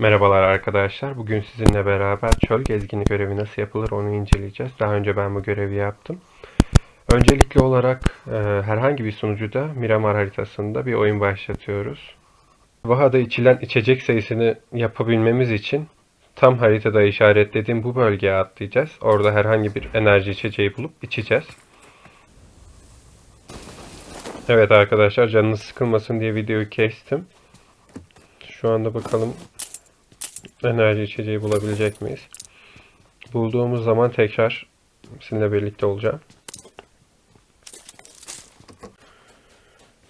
Merhabalar arkadaşlar. Bugün sizinle beraber çöl gezgini görevi nasıl yapılır onu inceleyeceğiz. Daha önce ben bu görevi yaptım. Öncelikli olarak e, herhangi bir sunucuda Miramar haritasında bir oyun başlatıyoruz. Vahada içilen içecek sayısını yapabilmemiz için tam haritada işaretlediğim bu bölgeye atlayacağız. Orada herhangi bir enerji içeceği bulup içeceğiz. Evet arkadaşlar canınız sıkılmasın diye videoyu kestim. Şu anda bakalım enerji içeceği bulabilecek miyiz? Bulduğumuz zaman tekrar sizinle birlikte olacağım.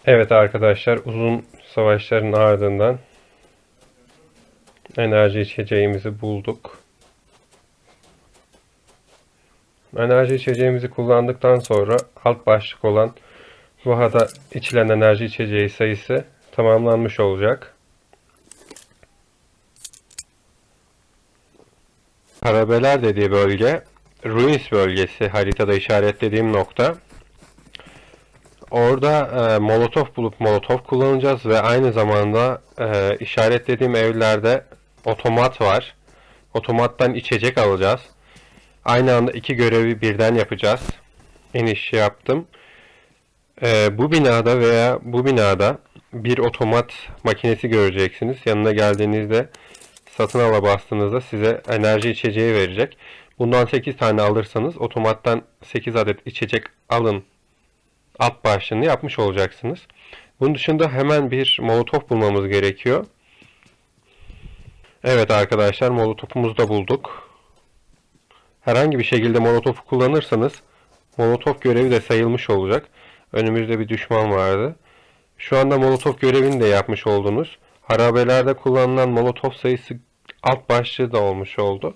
Evet arkadaşlar uzun savaşların ardından enerji içeceğimizi bulduk. Enerji içeceğimizi kullandıktan sonra alt başlık olan Vaha'da içilen enerji içeceği sayısı tamamlanmış olacak. Karabeler dediği bölge Ruins bölgesi haritada işaretlediğim nokta. Orada e, molotof bulup molotof kullanacağız ve aynı zamanda e, işaretlediğim evlerde otomat var. Otomattan içecek alacağız. Aynı anda iki görevi birden yapacağız. İniş yaptım. E, bu binada veya bu binada bir otomat makinesi göreceksiniz. Yanına geldiğinizde satın ala bastığınızda size enerji içeceği verecek. Bundan 8 tane alırsanız otomattan 8 adet içecek alın alt başlığını yapmış olacaksınız. Bunun dışında hemen bir molotof bulmamız gerekiyor. Evet arkadaşlar molotofumuzu da bulduk. Herhangi bir şekilde molotofu kullanırsanız molotof görevi de sayılmış olacak. Önümüzde bir düşman vardı. Şu anda molotof görevini de yapmış oldunuz. Harabelerde kullanılan molotof sayısı alt başlığı da olmuş oldu.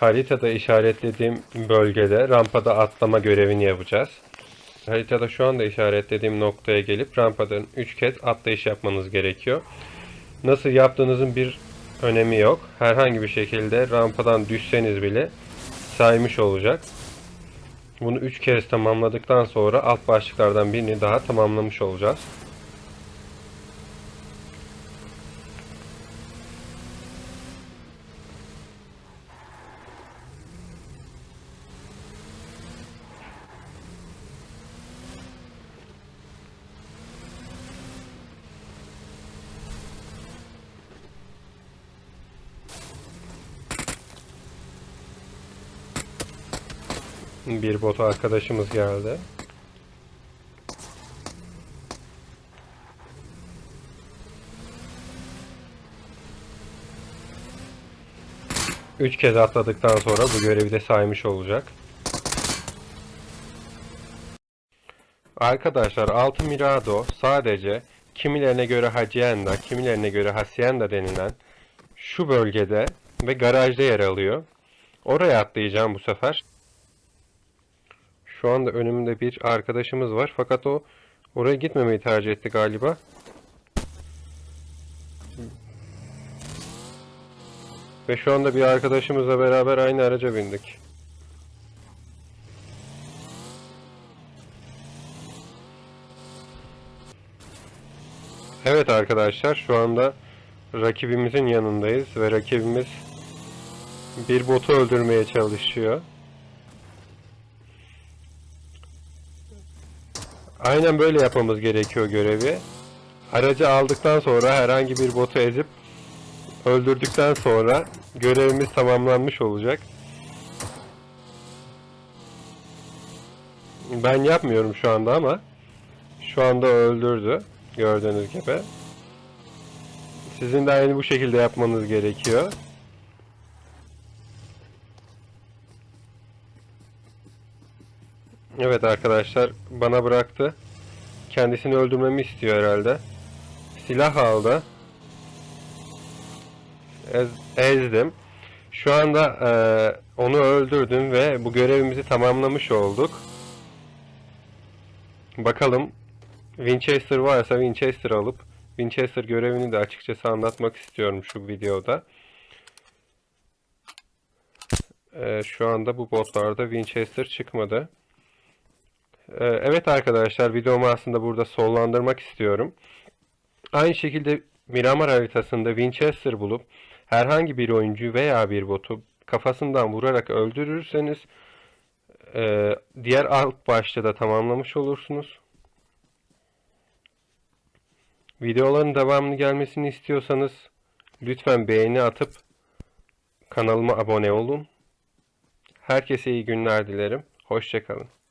Haritada işaretlediğim bölgede rampada atlama görevini yapacağız. Haritada şu anda işaretlediğim noktaya gelip rampadan 3 kez atlayış yapmanız gerekiyor. Nasıl yaptığınızın bir önemi yok. Herhangi bir şekilde rampadan düşseniz bile saymış olacak. Bunu 3 kez tamamladıktan sonra alt başlıklardan birini daha tamamlamış olacağız. Bir bot arkadaşımız geldi. Üç kez atladıktan sonra bu görevi de saymış olacak. Arkadaşlar Altı Mirado sadece kimilerine göre Hacienda, kimilerine göre Hacienda denilen şu bölgede ve garajda yer alıyor. Oraya atlayacağım bu sefer. Şu anda önümde bir arkadaşımız var fakat o oraya gitmemeyi tercih etti galiba. Ve şu anda bir arkadaşımızla beraber aynı araca bindik. Evet arkadaşlar şu anda rakibimizin yanındayız ve rakibimiz bir botu öldürmeye çalışıyor. Aynen böyle yapmamız gerekiyor görevi. Aracı aldıktan sonra herhangi bir botu ezip öldürdükten sonra görevimiz tamamlanmış olacak. Ben yapmıyorum şu anda ama şu anda öldürdü gördüğünüz gibi. Sizin de aynı bu şekilde yapmanız gerekiyor. Evet arkadaşlar bana bıraktı. Kendisini öldürmemi istiyor herhalde. Silah aldı. Ez, ezdim. Şu anda e, onu öldürdüm ve bu görevimizi tamamlamış olduk. Bakalım Winchester varsa Winchester alıp Winchester görevini de açıkçası anlatmak istiyorum şu videoda. E, şu anda bu botlarda Winchester çıkmadı. Ee, Evet arkadaşlar videomu aslında burada sonlandırmak istiyorum. Aynı şekilde Miramar haritasında Winchester bulup herhangi bir oyuncu veya bir botu kafasından vurarak öldürürseniz e, diğer alt başta da tamamlamış olursunuz. Videoların devamlı gelmesini istiyorsanız lütfen beğeni atıp kanalıma abone olun. Herkese iyi günler dilerim. Hoşçakalın.